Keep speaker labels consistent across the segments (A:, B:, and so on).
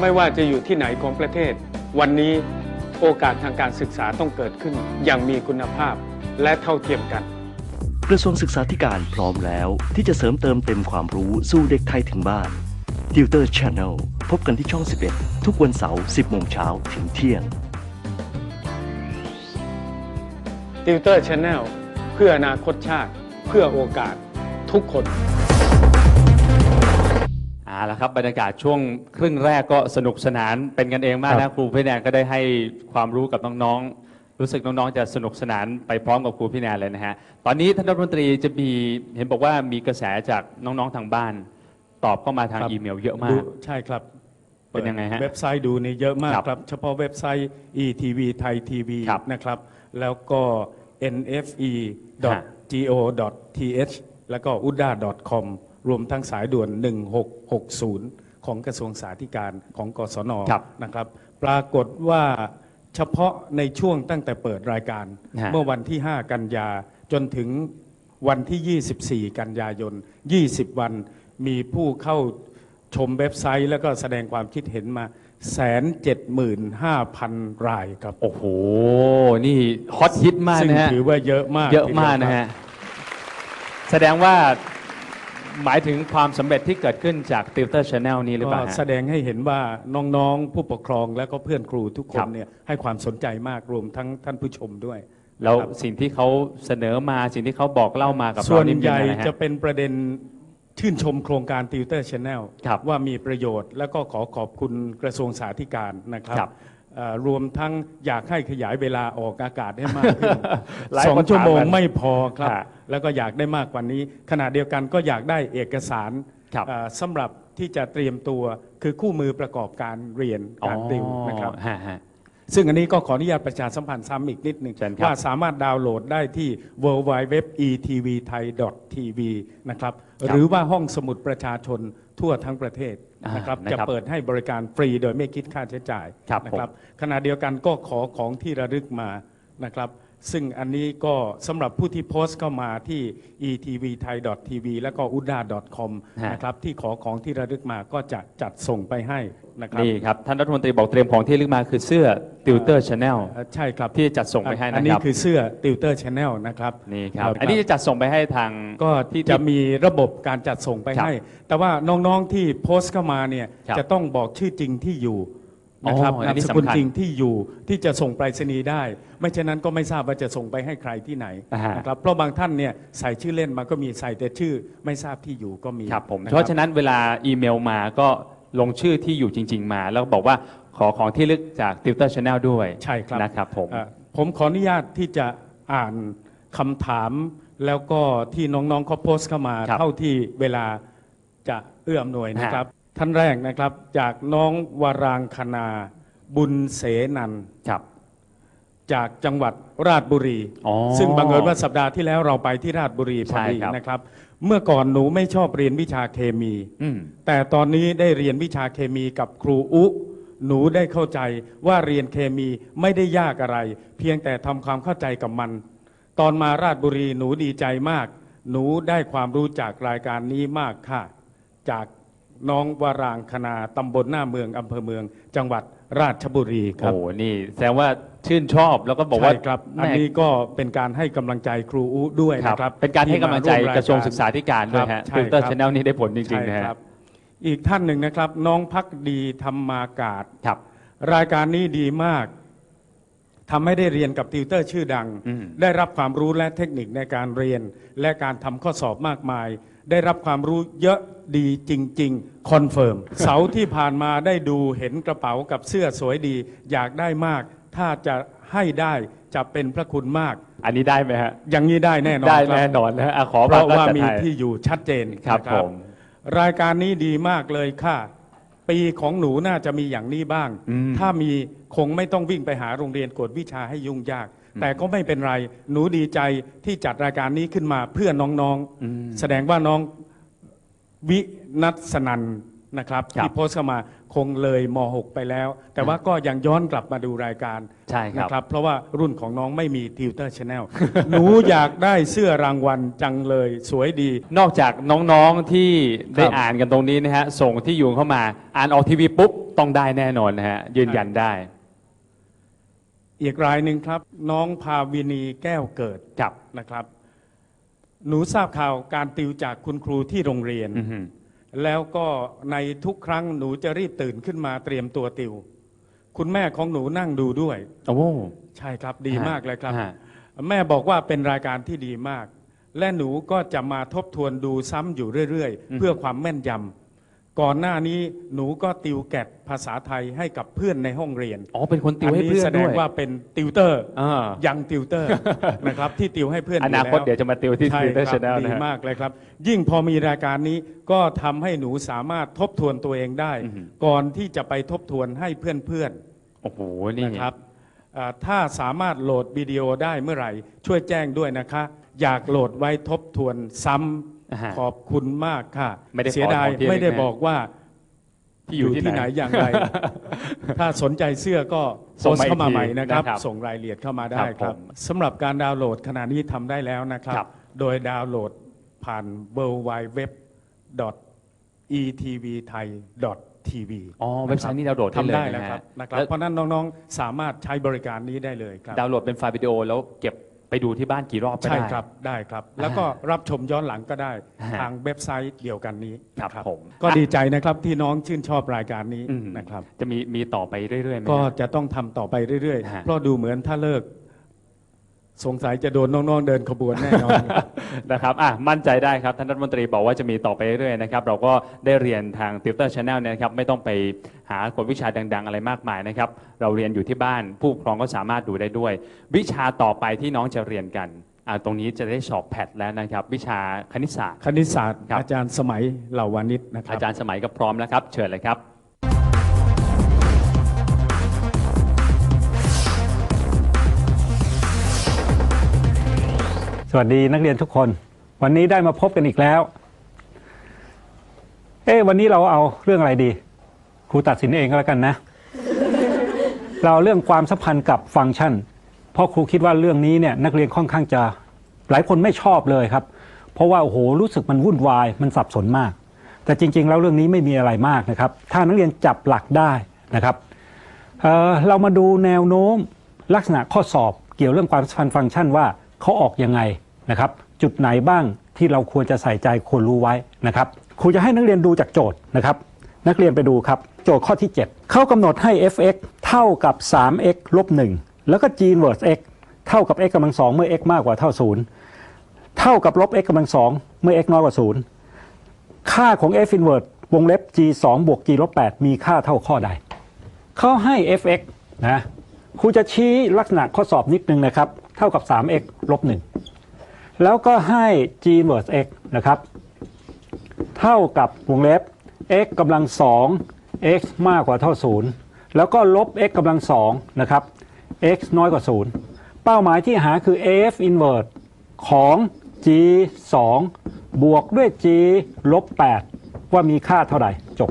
A: ไม่ว่าจะอยู่ที่ไหนของประเทศ วันนี้โอกาสทางการศึกษาต้องเกิดขึ้น อย่างมีคุณภาพและเท่าเทียมกัน
B: กระทรวงศึกษาธิการพร้อมแล้ว ที่จะเสริมเติมเต็มความรู้สู่เด็กไทยถึงบ้าน Tutor Channel พบกันที่ช่อง 11 ทุกวันเสาร์ 10 โมงเช้าถึงเที่ยง
A: Tutor Channel เพื่ออนาคตชาติ เพื่อโอกาสทุกคน
C: เอาละ ครับบรรยากาศช่วงครึ่งแรกก็สนุกสนานเป็นกันเองมาก
A: ครั
C: นะ
A: บ
C: ครูพี่แนนก็ได้ให้ความรู้กับน้องๆ รู้สึกน้องๆจะสนุกสนานไปพร้อมกับครูพี่แนนเลยนะฮะตอนนี้ท่านรัฐมนตรีจะมีเห็นบอกว่ามีกระแสจากน้องๆทางบ้าน ตอบเข้ามาทาง
D: ครับ
C: อีเมลเยอะมา
D: ดู
C: ก
D: ใช่ครับ
C: เป็นยังไงฮะ
D: เว็บไซต์ดูนี่เยอะมาก
C: ครับ
D: ครับ เฉพาะเว็บไซต์ etv ไทยทีวี
C: ครับ
D: นะครับ แล้วก็ nfe.go.th แล้วก็ uda.com รวมทั้งสายด่วน 1660 ของกระทรวงสาธการของกศน
C: ครับ
D: นะครับ ปรากฏว่าเฉพาะในช่วงตั้งแต่เปิดรายการ
C: ฮะ
D: เมื่อวันที่ 5 กันยาจนถึงวันที่ 24 กันยายน 20 วัน มีผู้เข้าชมเว็บไซต์แล้วก็แสดงความคิดเห็นมาแสนเจ็ดหมื่นห้าพันรายครับ
C: โอ้โห นี่ฮอตฮิตมาก
D: ซึ่ง
C: นะฮะ
D: ถือว่าเยอะมาก
C: เยอะมาก
D: ทีดีว
C: นะ
D: ครั
C: ฮะ
D: บ
C: แสดงว่า หมายถึงความสำเร็จที่เกิดขึ้นจาก Tutor Channel นี้หรือเป
D: ก็
C: ล่าฮะ
D: แสดงให้เห็นว่าน้องๆ ผู้ปกครองและก็เพื่อนครูทุกค
C: ครั
D: น
C: บ
D: เนี่ยให้ความสนใจมากรวมทั้งท่านผู้ชมด้วย
C: แล้ว
D: ครับ
C: สิ่งที่เขาเสนอมาสิ่งที่เขาบอกเล่ามากับ
D: ส่
C: เรา
D: วน
C: นี่
D: ใหญ่
C: เป็นยังไงฮะ
D: จะเป็นประเด็นชื่นชมโครงการ Tutor Channel
C: ครับ
D: ว่ามีประโยชน์ แล้วก็ขอขอบคุณกระทรวงสาธการนะครับ
C: ครับ
D: เอ่อรวมทั้งอยากให้ขยายเวลาออกอากาศให้มากขึ้น
C: หลาย
D: สอง
C: คน
D: ชั่วโมง
C: ถามกัน
D: ไม่พอครับ
C: ฮะ
D: แล้วก็อยากได้มากกว่านี้ ขณะเดียวกันก็อยากได้เอกสาร
C: ครับ
D: เอ่อสำหรับที่จะเตรียมตัวคือคู่มือประกอบการเรียนการติวนะครับ
C: ฮะฮะ
D: ซึ่งอันนี้ก็ขออนุญาตประชาสัมพันธ์ซ้ำอีกนิดหนึ่ง
C: เชิญครับ
D: ว่าสามารถดาวน์โหลดได้ที่ w w w e t v t h a i tv นะครับ
C: ครับ
D: หรือว่าห้องสมุดประชาชนทั่วทั้งประเทศ
C: อ่าน
D: นะครับ
C: นะครับ
D: จะเปิดให้บริการฟรีโดยไม่คิดค่าใช้จ่าย
C: ครับ
D: นะครับขณะเดียวกันก็ขอของที่ระลึกมานะครับ ซึ่งอันนี้ก็สำหรับผู้ที่โพสต์เข้ามาที่ etvthai.tv แล้วก็ uda.com
C: ฮะ
D: นะครับที่ขอของที่ระลึกมาก็จะจัดส่งไปให้นะครับ
C: นี่ครับ ท่านรัฐมนตรีบอกเตรียมของที่ลึกมาคือเสื้อ Tutor Channel
D: เอ่อใช่ครับ
C: ที่จะจัดส่งไปให้
D: อั
C: นะ
D: นนี้
C: ครับ
D: คือเสื้อ Tutor Channel นะครับ
C: นี่ครับ อันนี้จะจัดส่งไปให้ทาง
D: ก็
C: ที่
D: จะมีระบบการจัดส่งไป
C: ครับ
D: ให้ แต่ว่าน้องๆที่โพสต์เข้ามาเนี่ย
C: ครับ
D: จะต้องบอกชื่อจริงที่อยู่ นะครับ
C: อ๋ออั
D: นานม
C: นี้
D: สกุล
C: สำคัญ
D: จริงที่อยู่ที่จะส่งไปรษณีย์ได้ ไม่เช่นนั้นก็ไม่ทราบว่าจะส่งไปให้ใครที่ไหน
C: อ่าฮะ
D: นะครับเพราะบางท่านเนี่ยใส่ชื่อเล่นมาก็มีใส่แต่ชื่อไม่ทราบที่อยู่ก็มี
C: ครับผม
D: น
C: เพราะฉะนั้นเวลาอีเมลมาก็ลงชื่อที่อยู่จริง ๆ มา แล้วบอกว่าขอของที่ลึกจาก Tutor Channel ด้วย
D: ใช่ครับ
C: นะครับผม
D: เอ่อผมขออนุญาตที่จะอ่านคำถามแล้วก็ที่น้องๆเขาโพสต์เข้ามา
C: ครับ
D: เท่าที่เวลาจะเอื้ออำนวยนะครับ ท่านแรกนะครับ จากน้องวรางคณาบุญเสนัน
C: ครับ
D: จากจังหวัดราชบุรี
C: อ๋อ
D: ซึ่งบังเอิญว่าสัปดาห์ที่แล้วเราไปที่ราชบุรีพอดี
C: ใช่ครับ
D: นะครับ เมื่อก่อนหนูไม่ชอบเรียนวิชาเคมี
C: อืม
D: แต่ตอนนี้ได้เรียนวิชาเคมีกับครูอุ หนูได้เข้าใจว่าเรียนเคมีไม่ได้ยากอะไร เพียงแต่ทำความเข้าใจกับมัน ตอนมาราชบุรีหนูดีใจมาก หนูได้ความรู้จากรายการนี้มากค่ะ จาก น้องวรางคณาตำบลหน้าเมืองอำเภอเมือง จังหวัดราชบุรีครับ
C: โอ้โหนี่แสดงว่าชื่นชอบแล้วก็บอกว่า
D: ใช่ครับ
C: แม่
D: อันนี้ก็เป็นการให้กำลังใจครูอุด้วย
C: ครับ
D: นะครับ
C: เป็นการให้กำลังใจ
D: ที่มวม
C: กระทรวงศึกษาธิการด้วย
D: ค
C: ฮะ
D: บใช่
C: Tutor
D: ครับ
C: Channel นี่ได้ผลจริงๆนะ
D: ใช่
C: ฮะ
D: ครับอีกท่านหนึ่งนะครับ น้องพักดีธรรมากาศ
C: ครับ
D: รายการนี้ดีมากทำให้ได้เรียนกับติวเตอร์ชื่อดัง
C: อืม
D: ได้รับความรู้และเทคนิคในการเรียน และการทำข้อสอบมากมาย ได้รับความรู้เยอะ ดีจริง ๆ คอนเฟิร์ม เสาร์ที่ผ่านมาได้ดูเห็นกระเป๋ากับเสื้อสวยดี อยากได้มาก ถ้าจะให้ได้จะเป็นพระคุณมาก
C: อันนี้ได้ไหมฮะ
D: อย่างนี้ได้แน่นอน
C: ได้
D: ครับ
C: แน่นอนนะฮะอะขอ
D: เพราะว่า
C: จัด
D: มี
C: ให้
D: ที่อยู่ชัดเจน
C: ครับ
D: นะ
C: ผม
D: รายการนี้ดีมากเลยค่ะ ปีของหนูน่าจะมีอย่างนี้บ้าง
C: อืม
D: ถ้ามีคงไม่ต้องวิ่งไปหาโรงเรียนกวดวิชาให้ยุ่งยาก แต่ก็ไม่เป็นไร หนูดีใจที่จัดรายการนี้ขึ้นมาเพื่อน้อง
C: อืม
D: ๆแสดงว่าน้อง วินัสนันนะครับ
C: ครับ
D: ที่โพสต์เข้ามาคงเลยม .6 ไปแล้ว แต่ว่าก็ยังย้อนกลับมาดูรายการ
C: ใช่ครับ
D: นะครับเพราะว่ารุ่นของน้องไม่มีติวเตอร์ชาแนล หนูอยากได้เสื้อรางวัลจังเลยสวยดี
C: นอกจากน้องๆที่ได้
D: ครับ
C: อ่านกันตรงนี้นะฮะ ส่งที่อยู่เข้ามา อ่านออกทีวีปุ๊บ ต้องได้แน่นอนนะฮะ ยืนยันได้
D: อีกรายหนึ่งครับ น้องพาวินีแก้วเกิด
C: ครับ
D: นะครับ หนูทราบข่าวการติวจากคุณครูที่โรงเรียน
C: อือฮึ
D: แล้วก็ในทุกครั้งหนูจะรีบตื่นขึ้นมาเตรียมตัวติว คุณแม่ของหนูนั่งดูด้วย
C: โอ้โห
D: ใช่ครับดีมากเลยครับ
C: ฮะ
D: แม่บอกว่าเป็นรายการที่ดีมาก และหนูก็จะมาทบทวนดูซ้ำอยู่เรื่อย
C: อืม
D: ๆเพื่อความแม่นยำ ก่อนหน้านี้หนูก็ติวแกดภาษาไทยให้กับเพื่อนในห้องเรียน
C: อ๋อเป็นคนติว
D: อัน
C: ให้
D: นี้
C: เพื่อน
D: แสด
C: ด้
D: ง
C: วย
D: ว่าเป็นติวเตอร์
C: อ่า
D: ยังติวเตอร์ นะครับที่ติวให้เพื่อน
C: อนาคต
D: แล้ว
C: เดี๋ยวจะมาติวที่
D: ใช่
C: Twitter
D: ครับ
C: Channel
D: ดี
C: นะฮะ
D: มากเลยครับ ยิ่งพอมีรายการนี้ก็ทำให้หนูสามารถทบทวนตัวเองได้
C: อือฮึ
D: ก่อนที่จะไปทบทวนให้เพื่อน
C: โอ้โห
D: ๆ
C: นี่
D: นะครับอ่าถ้าสามารถโหลดวิดีโอได้เมื่อไหร่ ช่วยแจ้งด้วยนะคะ อยากโหลดไว้ทบทวนซ้
C: อ่าฮะำ
D: ขอบคุณมากค่ะ
C: ไม่ได้ขอ
D: เสียดาย
C: ของที่
D: ไม่ได้
C: เล็กๆ
D: บอกว่า
C: ที่อยู่ที่ไหน
D: อย่างไร ถ้าสนใจเสื้อก็
C: ส่
D: โพ
C: ง
D: ส
C: มา
D: ต์เข้ามา
C: อีกที
D: ใหม่นะครับ
C: นะครับ
D: ส่งรายละเอียดเข้ามาได้
C: ครับ
D: ครับ
C: ผม
D: สำหรับการดาวน์โหลดขณะนี้ทำได้แล้วนะครับ
C: ครับ
D: โดยดาวน์โหลดผ่าน w w w etvthai.tv
C: อ๋อเว็บไซต์นี้ดาวน์โหลดได้
D: ทำ
C: เลย
D: ได้แล้ว
C: นะ
D: ครั
C: ฮะ
D: บนะครับ
C: แล้ว
D: เพราะฉะนั้นน้องๆ สามารถใช้บริการนี้ได้เลยครับ
C: ดาวน์โหลดเป็นไฟล์วิดีโอแล้วเก็บ ไปดูที่บ้านกี่รอบก็
D: ใช่
C: ได้
D: ครับได้ครับ แล้วก็รับชมย้อนหลังก็ได้
C: อ่า
D: ทางเว็บไซต์เดียวกันนี้
C: ครับ
D: นะ
C: ผม
D: ก็ดีใจนะครับที่น้องชื่นชอบรายการนี้
C: อืม
D: นะครับ
C: จะมีมีต่อไปเรื่อยๆไหม
D: ก็
C: ฮะ
D: จะต้องทำต่อไปเรื่อย
C: ฮะ
D: ๆ เพราะดูเหมือนถ้าเลิก สงสัยจะโดนน้องๆเดินขบวนแน่นอน
C: นะครับอะมั่นใจได้ครับ ท่านรัฐมนตรีบอกว่าจะมีต่อไปเรื่อยๆนะครับ เราก็ได้เรียนทาง Tutor Channel เนี่ยนะครับ ไม่ต้องไปหากฎวิชาดัง ๆ อะไรมากมายนะครับ เราเรียนอยู่ที่บ้าน ผู้ปกครองก็สามารถดูได้ด้วย วิชาต่อไปที่น้องจะเรียนกันอะตรงนี้จะได้สอบแพทแล้วนะครับ วิชาคณิตศาสตร์
D: คณิตศาสตร์
C: ครับ
D: อาจารย์สมัยเหล่าวานิชนะครับ
C: อาจารย์สมัยก็พร้อมแล้วครับ เชิญเลยครับ
E: วัสดีนักเรียนทุกคน วันนี้ได้มาพบกันอีกแล้ว เอ๊วันนี้เราเอาเรื่องอะไรดี ครูตัดสินเองก็แล้วกันนะ เราเรื่องความสัมพันธ์กับฟังก์ชัน เพราะครูคิดว่าเรื่องนี้เนี่ยนักเรียนค่อนข้างจะหลายคนไม่ชอบเลยครับ เพราะว่าโอ้โหรู้สึกมันวุ่นวายมันสับสนมาก แต่จริง ๆ แล้วเรื่องนี้ไม่มีอะไรมากนะครับ ถ้านักเรียนจับหลักได้นะครับเออเรามาดูแนวโน้มลักษณะข้อสอบเกี่ยวเรื่องความสัมพันธ์ฟังก์ชันว่าเขาออกยังไง นะครับ จุดไหนบ้างที่เราควรจะใส่ใจควรรู้ไว้นะครับครูจะให้นักเรียนดูจากโจทย์นะครับ นักเรียนไปดูครับ โจทย์ข้อที่ 7 เขากำหนดให้ f(x) เท่ากับ 3x ลบ1แล้วก็ g inverse x เท่ากับ x กำลังสองเมื่อ x มากกว่าเท่า 0 เท่ากับลบ x กำลังสองเมื่อ x น้อยกว่า 0 ค่าของ f inverse วงเล็บ g 2บวก g ลบ8มีค่าเท่าข้อใด เขาให้ fx นะครูจะชี้ลักษณะข้อสอบนิดนึงนะครับ เท่ากับ 3x ลบ1 แล้วก็ให้ g inverse x นะครับ เท่ากับวงเล็บ x กำลัง 2 x มากกว่าเท่า 0 แล้วก็ลบ x กำลัง 2 นะครับ x น้อยกว่า 0 เป้าหมายที่หาคือ f inverse ของ g 2 บวกด้วย g ลบ 8 ว่ามีค่าเท่าไหร่จบ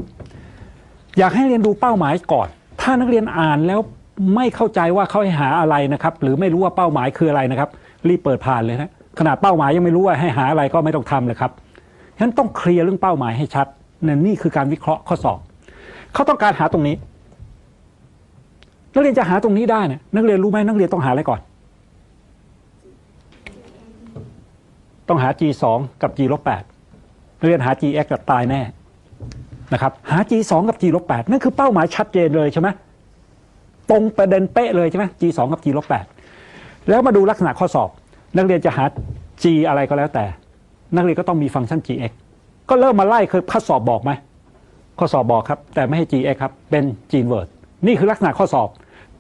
E: อยากให้เรียนดูเป้าหมายก่อน ถ้านักเรียนอ่านแล้วไม่เข้าใจว่าเขาให้หาอะไรนะครับ หรือไม่รู้ว่าเป้าหมายคืออะไรนะครับ รีบเปิดผ่านเลยนะ ขนาดเป้าหมายยังไม่รู้ว่าให้หาอะไรก็ไม่ต้องทำเลยครับฉะนั้นต้องเคลียร์เรื่องเป้าหมายให้ชัดนั่นนี่คือการวิเคราะห์ข้อสอบเขาต้องการหาตรงนี้ นักเรียนจะหาตรงนี้ได้เนี่ยนักเรียนรู้ไหมนักเรียนต้องหาอะไรก่อน ต้องหา g 2กับ g ลบ8นักเรียนหา g x กับตายแน่นะครับ หา G 2กับ G ลบ8นั่นคือเป้าหมายชัดเจนเลยใช่ไหมตรงประเด็นเป๊ะเลยใช่ไหม G 2กับ G ลบ8แล้วมาดูลักษณะข้อสอบ นักเรียนจะหา G อะไรก็แล้วแต่ นักเรียนก็ต้องมีฟังก์ชัน gx ก็เริ่มมาไล่คือข้อสอบบอกไหมข้อสอบบอกครับ แต่ไม่ให้ gx ครับ เป็น g inverse นี่คือลักษณะข้อสอบ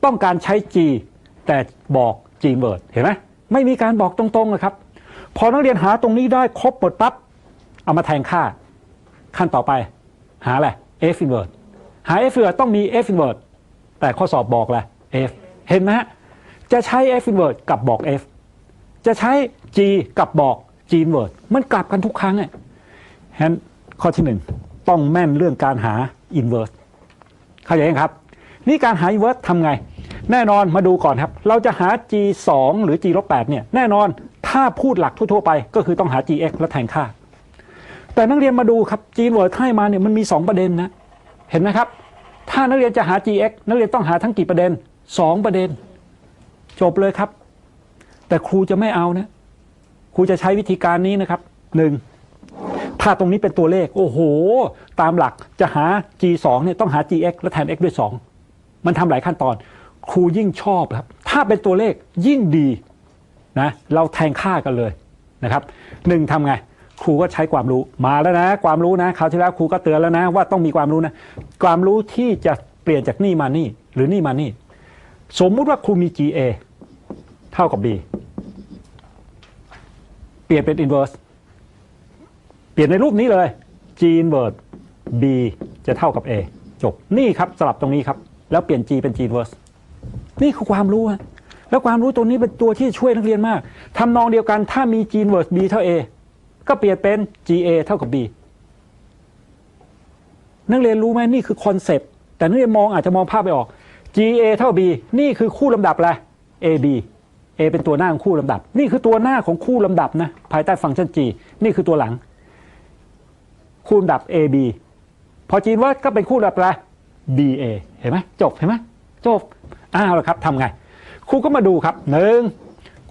E: ต้องการใช้ g แต่บอก g inverse เห็นไหมไม่มีการบอกตรงๆนะครับพอนักเรียนหาตรงนี้ได้ครบหมดปั๊บเอามาแทนค่า ขั้นต่อไป หาอะไร f inverse หา f inverse ต้องมี f inverse แต่ข้อสอบบอกแหละ f เห็นไหมฮะจะใช้ f inverse กับบอก f จะใช้ g กับบอก g inverse มันกลับกันทุกครั้งอะฉะนั้นข้อที่หนึ่งต้องแม่นเรื่องการหา inverse เข้าใจยังครับ นี่การหา inverse ทำไง แน่นอนมาดูก่อนครับ เราจะหา g 2หรือ g ลบ8เนี่ยแน่นอนถ้าพูดหลักทั่วๆไปก็คือต้องหา gx และแทนค่า แต่นักเรียนมาดูครับ g inverse ให้มาเนี่ยมันมี 2 ประเด็นนะ เห็นไหมครับ ถ้านักเรียนจะหา gx นักเรียนต้องหาทั้งกี่ประเด็น 2 ประเด็น จบเลยครับ แต่ครูจะไม่เอานะครูจะใช้วิธีการนี้นะครับหนึ่งถ้าตรงนี้เป็นตัวเลข โอ้โห ตามหลักจะหา g 2เนี่ยต้องหา gx และแทน x ด้วย 2 มันทำหลายขั้นตอน ครูยิ่งชอบครับ ถ้าเป็นตัวเลขยิ่งดีนะเราแทงค่ากันเลยนะครับหนึ่งทำไง ครูก็ใช้ความรู้มาแล้วนะ ความรู้นะคราวที่แล้วครูก็เตือนแล้วนะ ว่าต้องมีความรู้นะ ความรู้ที่จะเปลี่ยนจากนี่มานี่ หรือนี่มานี่ สมมุติว่าครูมี GA เท่ากับ B ลี่ยนเป็น inverse เปลี่ยนในรูปนี้เลย G inverse B จะเท่ากับ A จบ นี่ครับสลับตรงนี้ครับ แล้วเปลี่ยน G เป็น G inverse นี่คือความรู้ฮะแล้วความรู้ตัวนี้เป็นตัวที่ช่วยนักเรียนมากทำนองเดียวกันถ้ามี G inverse B เท่า A ก็เปลี่ยนเป็น GA เท่ากับ B นักเรียนรู้ไหมนี่คือคอนเซปต์แต่นักเรียนมองอาจจะมองภาพไม่ออก GA เท่า B นี่คือคู่ลำดับอะไร AB A เป็นตัวหน้าของคู่ลำดับ นี่คือตัวหน้าของคู่ลำดับนะภายใต้ฟังก์ชัน G นี่คือตัวหลัง คู่ลำดับ AB พอจีนว่าก็เป็นคู่ลำดับอะไร BA เห็นไหมจบเห็นไหมจบอ้าวแล้วครับทำไงครูก็มาดูครับหนึ่ง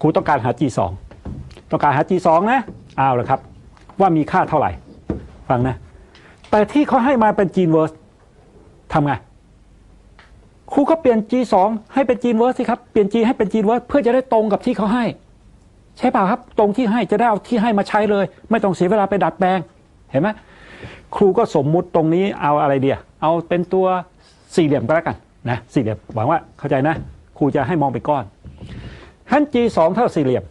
E: ครูต้องการหา G2 ต้องการหา G2 นะเอาละครับ ว่ามีค่าเท่าไหร่ ฟังนะ แต่ที่เขาให้มาเป็น G inverse ทำไง ครูก็เปลี่ยน G2 ให้เป็น G inverse สิครับ เปลี่ยน G ให้เป็น G inverse เพื่อจะได้ตรงกับที่เขาให้ ใช่เปล่าครับ ตรงที่ให้จะได้เอาที่ให้มาใช้เลย ไม่ต้องเสียเวลาไปดัดแปลง เห็นไหมครูก็สมมุติตรงนี้เอาอะไรเดียเอาเป็นตัวสี่เหลี่ยมก็แล้วกันนะสี่เหลี่ยมหวังว่าเข้าใจนะ ครูจะให้มองเป็นก้อนท่าน G2 เท่าสี่เหลี่ยม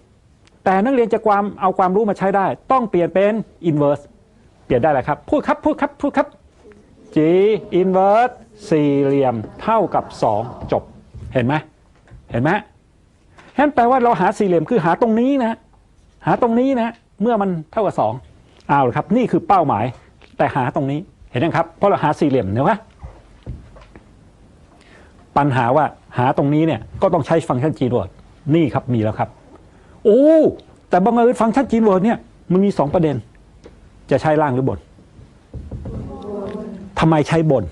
E: แต่นักเรียนจะความเอาความรู้มาใช้ได้ ต้องเปลี่ยนเป็น inverse เปลี่ยนได้แหละครับ พูดครับพูดครับพูดครับ g inverse สี่เหลี่ยมเท่ากับ2จบ เห็นไหมเห็นไหมนั่นแปลว่าเราหาสี่เหลี่ยมคือหาตรงนี้นะ หาตรงนี้นะ เมื่อมันเท่ากับ2เอาละครับ นี่คือเป้าหมาย แต่หาตรงนี้เห็นยังครับเพราะเราหาสี่เหลี่ยมเห็นไหมปัญหาว่าหาตรงนี้เนี่ยก็ต้องใช้ฟังก์ชัน g word นี่ครับมีแล้วครับ โอ้แต่บังเอิญฟังก์ชัน g word เนี่ยมันมี2ประเด็น จะใช้ล่างหรือบนทำไมใช้บน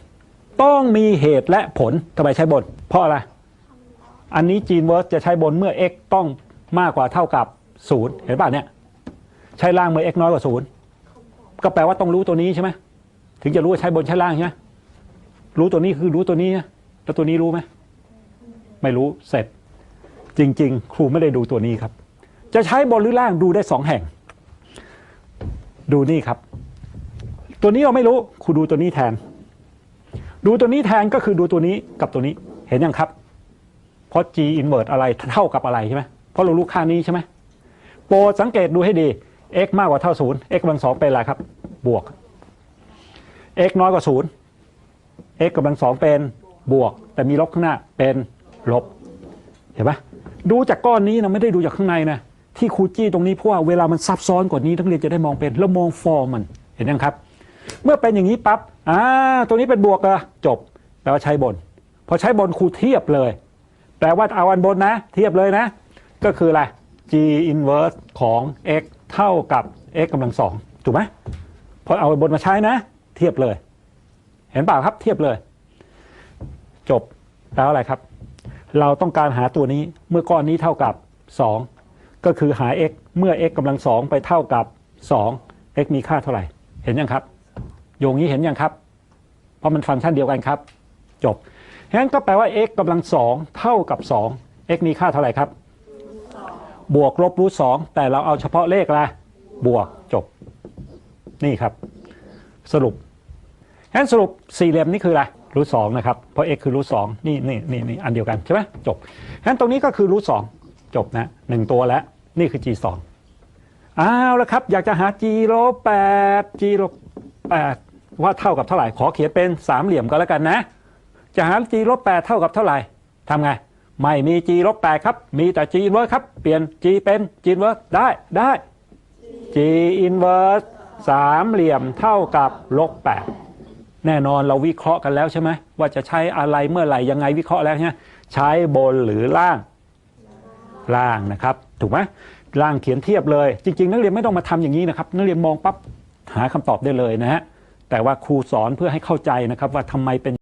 E: ต้องมีเหตุและผลทำไมใช้บน เพราะอะไร อันนี้ g inverse จะใช้บนเมื่อ x ต้องมากกว่าเท่ากับ 0 เห็นป่ะเนี่ย ใช้ล่างเมื่อ x น้อยกว่า 0 ก็แปลว่าต้องรู้ตัวนี้ใช่ไหมถึงจะรู้ว่าใช้บนใช้ล่างใช่ไหมรู้ตัวนี้คือรู้ตัวนี้นะแล้วตัวนี้รู้ไหมไม่รู้เสร็จ จริง ๆ ครูไม่ได้ดูตัวนี้ครับ จะใช้บนหรือล่างดูได้สองแห่ง ดูนี่ครับ ตัวนี้เราไม่รู้ครูดูตัวนี้แทน ดูตัวนี้แทนก็คือดูตัวนี้กับตัวนี้เห็นยังครับ เพราะ g inverse อะไรเท่ากับอะไรใช่ไหมเพราะเรารู้ค่านี้ใช่ไหมโปรดสังเกตดูให้ดี x มากกว่าเท่าศูนย์ x กำลังสองเป็นอะไรครับ บวก x น้อยกว่าศูนย์ x กำลังสองเป็นบวก แต่มีลบข้างหน้าเป็นลบ เห็นไหมดูจากก้อนนี้นะไม่ได้ดูจากข้างในนะที่ครูจี้ตรงนี้เพราะว่าเวลามันซับซ้อนกว่านี้นักเรียนจะได้มองเป็นแล้วมองฟอร์มมันเห็นยังครับ เมื่อเป็นอย่างนี้ปั๊บ อ่าตัวนี้เป็นบวกเหรอจบ แปลว่าใช้บน พอใช้บนครูเทียบเลย แปลว่าเอาอันบนนะ เทียบเลยนะ ก็คืออะไร g inverse ของ x เท่ากับ x กำลังสองถูกไหมพอเอาบนมาใช้นะ เทียบเลย เห็นเปล่าครับเทียบเลย จบแปลว่าอะไรครับ เราต้องการหาตัวนี้เมื่อก้อนนี้เท่ากับ 2 ก็คือหา x เมื่อ x กำลังสองไปเท่ากับ 2 x มีค่าเท่าไหร่ เห็นยังครับ โยงนี้เห็นยังครับ เพราะมันฟังก์ชันเดียวกันครับ จบฉะนั้นก็แปลว่า x กำลังสองเท่ากับ 2 x มีค่าเท่าไหร่ครับ บวกลบรูทสองแต่เราเอาเฉพาะเลขอะไรบวกจบ นี่ครับ สรุปฉะนั้นสรุปสี่เหลี่ยมนี่คืออะไรรูทสองนะครับ เพราะ x คือรูทสองนี่นี่นี่นี่อันเดียวกันใช่ไหมจบฉะนั้นตรงนี้ก็คือรูทสองจบนะหนึ่งตัวแล้วนี่คือ g สองเอาละครับ อยากจะหา g ลบแปด g ลบแปด ว่าเท่ากับเท่าไหร่ ขอเขียนเป็นสามเหลี่ยมก็แล้วกันนะ จะหา g ลบแปดเท่ากับเท่าไหร่ทำไง ไม่มี g ลบแปดครับ มีแต่ g inverse ครับ เปลี่ยน g เป็น g inverse ได้ได้ g inverse สามเหลี่ยมเท่ากับลบแปดแน่นอนเราวิเคราะห์กันแล้วใช่ไหมว่าจะใช้อะไรเมื่อไหร่ยังไงวิเคราะห์แล้วใช่ไหมใช้บนหรือล่างล่างนะครับ ถูกไหมล่างเขียนเทียบเลย จริง ๆ นักเรียนไม่ต้องมาทำอย่างนี้นะครับ นักเรียนมองปั๊บหาคำตอบได้เลยนะฮะ แต่ว่าครูสอนเพื่อให้เข้าใจนะครับว่าทำไมเป็น